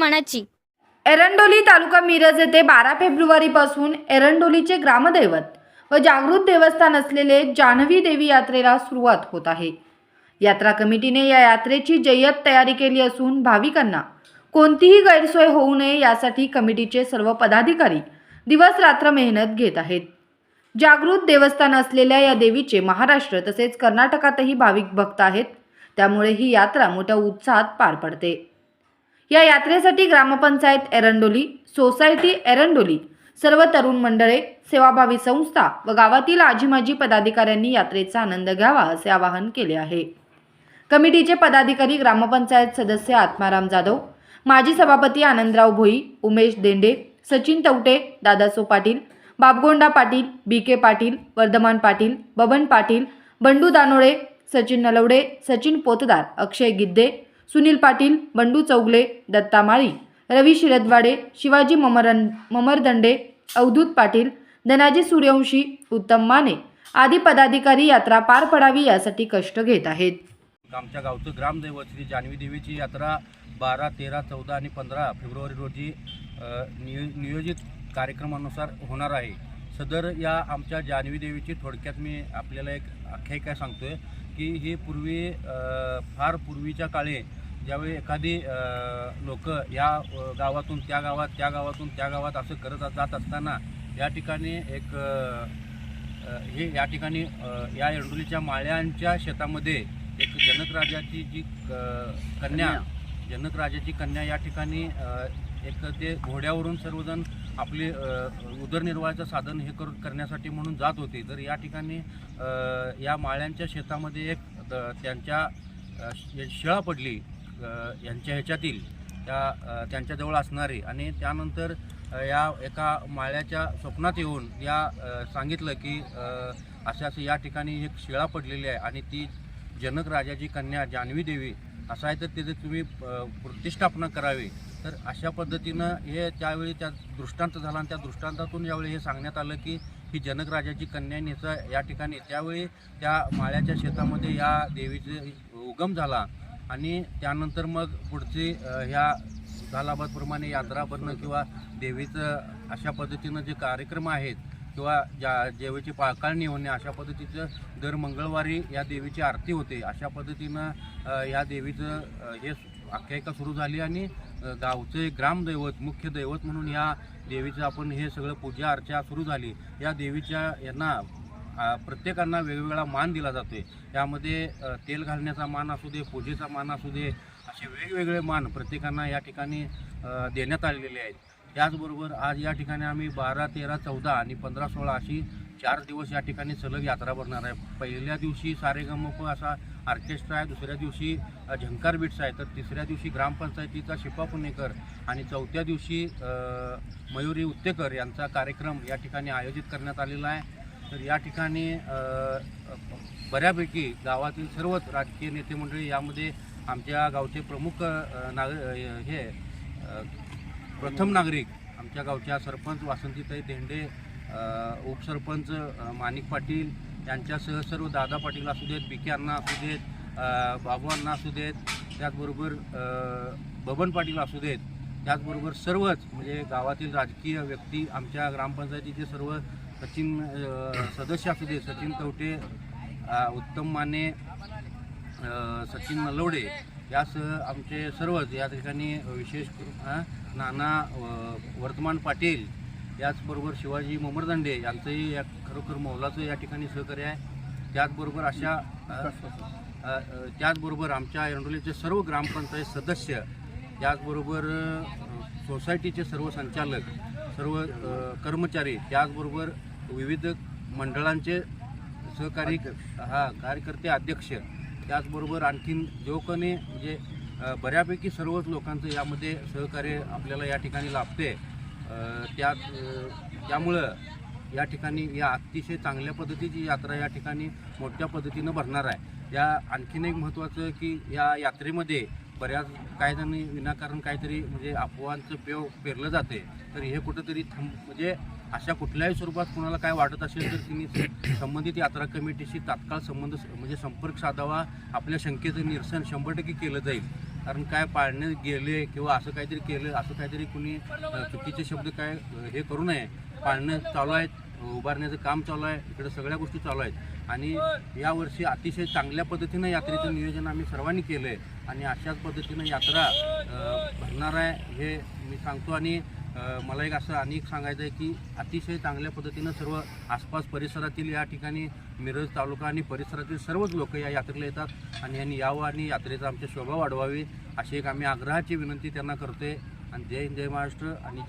मनाची. एरंडोली तालुका मिरज येथे बारा फेब्रुवारीपासून एरंडोलीचे ग्रामदैवत व जागृत देवस्थान असलेले जान्हवी देवी यात्रेला सुरुवात होत आहे. यात्रा कमिटीने या यात्रेची जय्यत तयारी केली असून भाविकांना कोणतीही गैरसोय होऊ नये यासाठी कमिटीचे सर्व पदाधिकारी दिवस रात्र मेहनत घेत आहेत. जागृत देवस्थान असलेल्या या देवीचे महाराष्ट्र तसेच कर्नाटकातही भाविक भक्त आहेत. त्यामुळे ही यात्रा मोठ्या उत्साहात पार पडते. या यात्रेसाठी ग्रामपंचायत एरंडोली सोसायटी एरंडोली सर्व तरुण मंडळे सेवाभावी संस्था व गावातील आजीमाजी पदाधिकाऱ्यांनी यात्रेचा आनंद घ्यावा असे आवाहन केले आहे. कमिटीचे पदाधिकारी ग्रामपंचायत सदस्य आत्माराम जाधव माजी सभापती आनंदराव भोई उमेश देंडे सचिन तवटे दादासो पाटील बाबगोंडा पाटील बी के पाटील वर्धमान पाटील बबन पाटील बंडू दानोळे सचिन नलवडे सचिन पोतदार अक्षय गिद्दे सुनील पाटील बंडू चौगले दत्ता माळी रवी शिरदवाडे शिवाजी ममरन ममरदंडे अवधूत पाटील धनाजी सूर्यवंशी उत्तम माने आदी पदाधिकारी यात्रा पार पडावी यासाठी कष्ट घेत आहेत. आमच्या गावचं ग्रामदैवत श्री जान्हवी देवीची यात्रा बारा तेरा चौदा आणि पंधरा फेब्रुवारी रोजी नियोजित कार्यक्रमानुसार होणार आहे. सदर या आमच्या जान्हवी देवीची थोडक्यात मी आपल्याला एक आख्यायिका सांगतोय की ही पूर्वी फार पूर्वीच्या काळी ज्यावेळी एखादी लोक या गावातून त्या गावात त्या गावातून त्या गावात असं करत जात असताना या ठिकाणी एक हे या ठिकाणी या एरडोलीच्या माळ्यांच्या शेतामध्ये एक जनकराजाची जी क- कन्या जनकराजाची कन्या या ठिकाणी एक ते घोड्यावरून सर्वजण आपले उदरनिर्वाहाचं साधन हे करून करण्यासाठी म्हणून जात होते. तर या ठिकाणी या माळ्यांच्या शेतामध्ये एक द- त्यांच्या शेळा शिळा पडली यांच्या ह्याच्यातील त्या त्यांच्याजवळ असणारी. आणि त्यानंतर या एका माळ्याच्या स्वप्नात येऊन या सांगितलं की अशा असं या ठिकाणी एक शिळा पडलेली आहे. आणि ती जनक राजाची कन्या जान्हवी देवी असं आहे तर तिथे तुम्ही प्रतिष्ठापना करावी तर अशा पद्धतीनं हे त्यावेळी त्या दृष्टांत झाला आणि त्या दृष्टांतातून यावेळी हे सांगण्यात आलं की ही जनक राजाची कन्यानीचा या ठिकाणी त्यावेळी त्या माळ्याच्या शेतामध्ये या देवीचे उगम झाला आणि त्यानंतर मग पुढची ह्या झालाबादप्रमाणे यात्रा भरणं किंवा देवीचं अशा पद्धतीनं जे कार्यक्रम आहेत किंवा ज्या देवीची पाळकाळणी होणे अशा पद्धतीचं दर मंगळवारी या देवीची आरती होते. अशा पद्धतीनं या देवीचं हे आख्यायिका सुरू झाली आणि गावचे ग्रामदैवत मुख्य दैवत म्हणून या देवीचं आपण हे सगळं पूजा अर्चा सुरू झाली. या देवीच्या यांना प्रत्येकांना वेगवेगळा मान दिला जातो आहे यामध्ये तेल घालण्याचा मान असू दे पूजेचा मान असू दे असे वेगवेगळे मान प्रत्येकांना या ठिकाणी देण्यात आलेले आहेत. त्याचबरोबर आज या ठिकाणी आम्ही बारा तेरा चौदा आणि पंधरा सोळा अशी चार दिवस या ठिकाणी सलग यात्रा भरणार आहे. पहिल्या दिवशी सारेगमप असा ऑर्केस्ट्रा आहे दुसऱ्या दिवशी झंकार बिट्स आहे तर तिसऱ्या दिवशी ग्रामपंचायतीचा शिपा पुणेकर आणि चौथ्या दिवशी मयुरी उत्तेकर यांचा कार्यक्रम या ठिकाणी आयोजित करण्यात आलेला आहे. तर या ठिकाणी बऱ्यापैकी गावातील सर्वच राजकीय नेते मंडळी यामध्ये आमच्या गावचे प्रमुख नाग हे प्रथम नागरिक आमच्या गावच्या सरपंच वासंतीताई धेंडे उपसरपंच माणिक पाटील यांच्यासह सर्व दादा पाटील असू देत बिके अण्णा असू देत बाबू अण्णा असू देत त्याचबरोबर बबन पाटील असू देत त्याचबरोबर सर्वच म्हणजे गावातील राजकीय व्यक्ती आमच्या ग्रामपंचायतीचे सर्व सचिन सदस्य असू देत सचिन कवटे उत्तम माने सचिन नलवडे यासह आमचे सर्वच या ठिकाणी विशेष नाना वर्तमान पाटील याचबरोबर शिवाजी मोमरदंडे यांचंही या खरोखर मौलाचं या ठिकाणी सहकार्य आहे. त्याचबरोबर अशा त्याचबरोबर आमच्या एरंडोलीचे सर्व ग्रामपंचायत सदस्य त्याचबरोबर सोसायटीचे सर्व संचालक सर्व कर्मचारी त्याचबरोबर विविध मंडळांचे सहकारी हा कार्यकर्ते अध्यक्ष त्याचबरोबर आणखीन जो कोणी म्हणजे बऱ्यापैकी सर्वच लोकांचं यामध्ये सहकार्य आपल्याला या ठिकाणी लाभते त्या त्यात त्यामुळं या ठिकाणी या अतिशय चांगल्या पद्धतीची यात्रा या ठिकाणी मोठ्या पद्धतीनं भरणार आहे. या आणखीन एक महत्त्वाचं की या यात्रेमध्ये बऱ्याच काही विनाकारण काहीतरी म्हणजे अफवांचं पेव पेरलं जाते. तर हे कुठंतरी थांब म्हणजे अशा कुठल्याही स्वरूपात कुणाला काय वाटत असेल तर तिने संबंधित यात्रा कमिटीशी तात्काळ संबंध म्हणजे संपर्क साधावा आपल्या शंकेचं निरसन शंभर टक्के केलं जाईल. कारण काय पाळण्यात गेले किंवा असं काहीतरी केलं असं काहीतरी कुणी चुकीचे शब्द काय हे करू नये. पाळणं चालू आहेत उभारण्याचं काम चालू आहे इकडे सगळ्या गोष्टी चालू आहेत. आणि यावर्षी अतिशय चांगल्या पद्धतीनं यात्रेचं नियोजन आम्ही सर्वांनी केलं आहे आणि अशाच पद्धतीनं यात्रा भरणार आहे हे मी सांगतो. आणि मला एक असं आणि सांगायचं आहे की अतिशय चांगल्या पद्धतीनं सर्व आसपास परिसरातील या ठिकाणी मिरज तालुका आणि परिसरातील सर्वच लोक या यात्रेला येतात. आणि यांनी यावं आणि यात्रेचा आमच्या शोभा वाढवावी अशी एक आम्ही आग्रहाची विनंती त्यांना करतोय. आणि जय हिंद जय महाराष्ट्र. आणि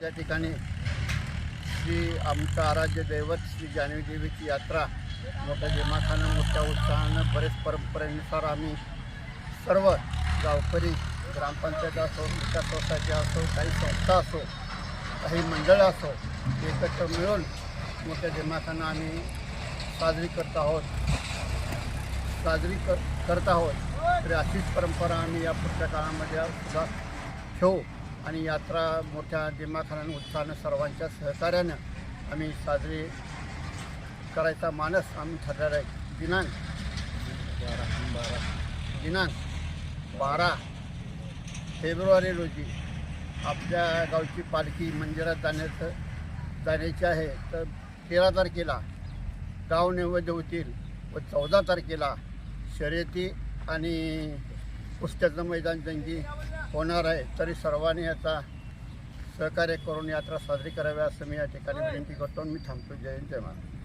ज्या ठिकाणी श्री आमचं आराध्य दैवत श्री जानवी देवीची यात्रा मोठ्या दिमाखानं मोठ्या उत्साहानं बरेच परंपरेनुसार आम्ही सर्व गावकरी ग्रामपंचायत असो विकास सोसायटी असो काही संस्था असो काही मंडळं असो एकत्र मिळून मोठ्या दिमाखानं आम्ही साजरी करत आहोत. साजरी कर करत आहोत. तरी अशीच परंपरा आम्ही या पुढच्या काळामध्ये सुद्धा ठेवू. आणि यात्रा मोठ्या दिमाखानं उत्साहानं सर्वांच्या सहकार्यानं आम्ही साजरी करायचा मानस आम्ही ठरलेला आहे. दिनांक. बारा दिनांक बारा फेब्रुवारी रोजी आपल्या गावची पालखी मंदिरात जाण्याचं जाण्याची आहे. तर तेरा तारखेला गाव नैवेद्य होतील व चौदा तारखेला शर्यती आणि कुस्त्याचं मैदान जंगी होणार आहे तरी सर्वांनी याचा सहकार्य करून यात्रा साजरी करावी असं मी या ठिकाणी विनंती करतो मी थांबतो. जय जय महाराज